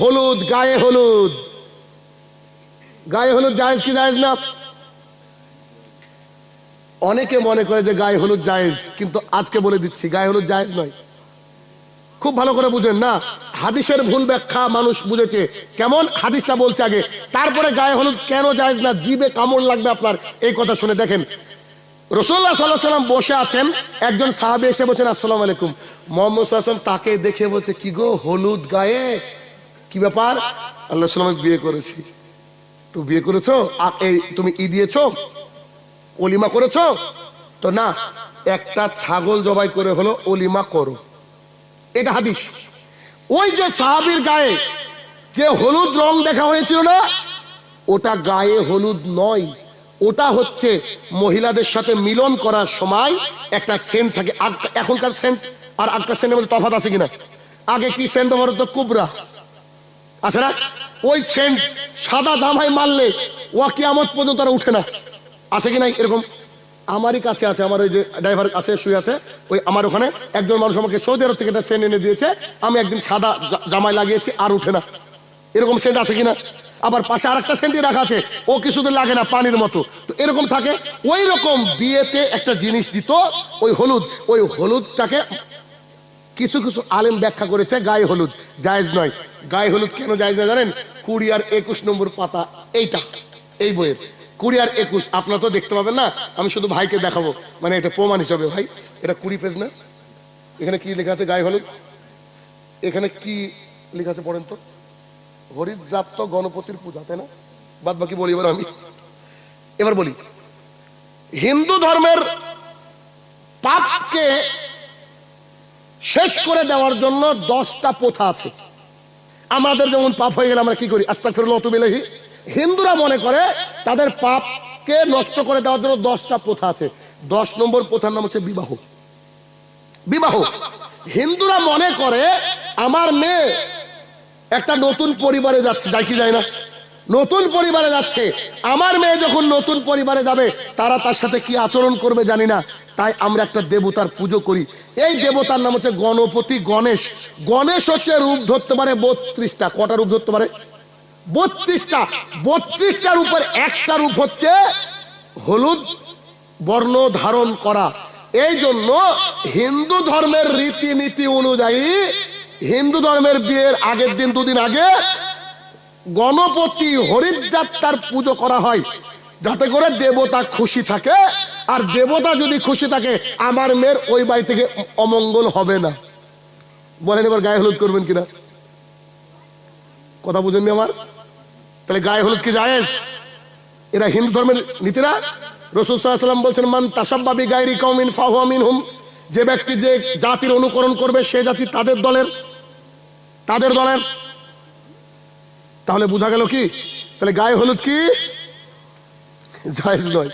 হলুদ, গায়ে হলুদ। গায়ে হলুদ জায়েজ কি জায়েজ না? অনেকে মনে করে যে গায়ে হলুদ জায়েজ, কিন্তু আজকে বলে দিচ্ছি, গায়ে হলুদ জায়েজ নয়। খুব ভালো করে বুঝেন না? হাদিসের ভুল ব্যাখ্যা মানুষ বুঝেছে। কেমন? হাদিসটা বলছে আগে। তারপরে গায়ে হলুদ কেন জায়েজ না? জিবে কামড় লাগবে আপনার। এই কথা শুনে দেখেন। রসুল্লাহ সাল্লাহ সাল্লাম বসে আছেন, একজন সাহাবি এসে বলছেন, আসসালাম আলাইকুম। মোহাম্মদ তাকে দেখে বলছে, কি গো, হলুদ গায়ে? কি ব্যাপার? আল্লাহ সাল্লাম বিয়ে করেছি। তো বিয়ে করেছ? এই, তুমি ই দিয়েছ? অলিমা করেছ? তো না, একটা ছাগল জবাই করে হলো অলিমা করো। এটা হাদিস। ওই যে সাহাবির গায়ে যে হলুদ রং দেখা হয়েছিল না, ওটা গায়ে হলুদ নয়। ওটা হচ্ছে মহিলাদের সাথে মিলন করার সময় একটা সেন্ট থাকে। এখনকার সেন্ট আর আগকার সেন্টের মধ্যে তফাৎ আছে কিনা? আগে কি সেন্ট ব্যবহার হতো? কুবরা। আছে না? ওই সেন্ট সাদা জামাই মারলে ও কিয়ামত পর্যন্ত আর উঠে না। আছে কি নাই এরকম? আমারই কাছে আছে, আমার ওই যে ড্রাইভার কাছে শুয়ে আছে, ওই আমার ওখানে একজন মানুষ আমাকে সৌদি আরব থেকে একটা সেন্ট এনে দিয়েছে, আমি একদিন সাদা জামাই লাগিয়েছি, আর উঠে না। এরকম সেন্ট আছে কিনা? আবার পাশে আর একটা সেন্টই রাখা আছে, ও কিছুদিন লাগে না পানির মতো। তো এরকম থাকে ওই রকম বিয়েতে একটা জিনিস দিত, ওই হলুদ, ওই হলুদটাকে কিছু কিছু আলেম ব্যাখ্যা করেছে গায়ে হলুদ, জায়েজ নয়। গায়ে হলুদ কেন জায়েজ না জানেন? কুড়ি আর একুশ নম্বর পাতা এইটা, এই বইয়ের। কুড়ি আর একুশ, আপনারা তো দেখতে পাবেন না, আমি শুধু ভাইকে দেখাবো। মানে এটা প্রমাণ হিসাবে ভাই, এটা কুড়ি পেজ না? এখানে কি লেখা আছে গায়ে হলুদ? এখানে কি লেখা আছে পড়েন তো? হরিদ্রাত্ত গণপতির পূজা, তাই না? বাদ বাকি বলি এবার আমি। এবার বলি, হিন্দু ধর্মের পাপকে শেষ করে দেওয়ার জন্য দশটা প্রথা আছে। আমাদের যেমন পাপ হয়ে গেলে আমরা কি করি? আস্তা ফিরল অতুবিলেহি হিন্দুরা মনে করে তাদের পাপকে নষ্ট করে দেওয়ার জন্য দশটা প্রথা আছে। দশ নম্বর প্রথার নাম হচ্ছে বিবাহ। বিবাহ। হিন্দুরা মনে করে, আমার মেয়ে একটা নতুন পরিবারে যাচ্ছে। যাই কি যায় না? নতুন পরিবারে যাচ্ছে। আমার মেয়ে যখন নতুন পরিবারে যাবে, তারা তার সাথে কি আচরণ করবে জানি না। তাই আমরা একটা দেবতার পুজো করি। এই দেবতার নাম হচ্ছে গণপতি গণেশ। গণেশ হচ্ছে রূপ ধরতে পারে বত্রিশটা। কটা রূপ ধরতে পারে? বত্রিশটা। বত্রিশটার উপর একটা রূপ হচ্ছে হলুদ বর্ণ ধারণ করা। এই জন্য হিন্দু ধর্মের রীতিনীতি অনুযায়ী হিন্দু ধর্মের বিয়ের আগের দিন, দুদিন আগে গণপতি হরিদ্রাত্মার পুজো করা হয়। যাতে করে দেবতা খুশি থাকে। আর দেবতা যদি খুশি থাকে, আমার মেয়ের ওই বাড়ি থেকে অমঙ্গল হবে না। বলেন এবার গায়ে হলুদ করবেন কিনা? কথা বুঝেননি আমার? তাহলে গায়ে হলুদ কি জায়েজ? এরা হিন্দু ধর্মের নীতিরা। রসুল সাল্লাম বলছেন, মান তাসাব্বাবি গায়রি কওমিন ফাহু মিনহুম। যে ব্যক্তি যে জাতির অনুকরণ করবে, সে জাতি তাদের দলের। তাদের দলের। তাহলে বোঝা গেল কি? তাহলে গায়ে হলুদ কি? জয়েজ নয়।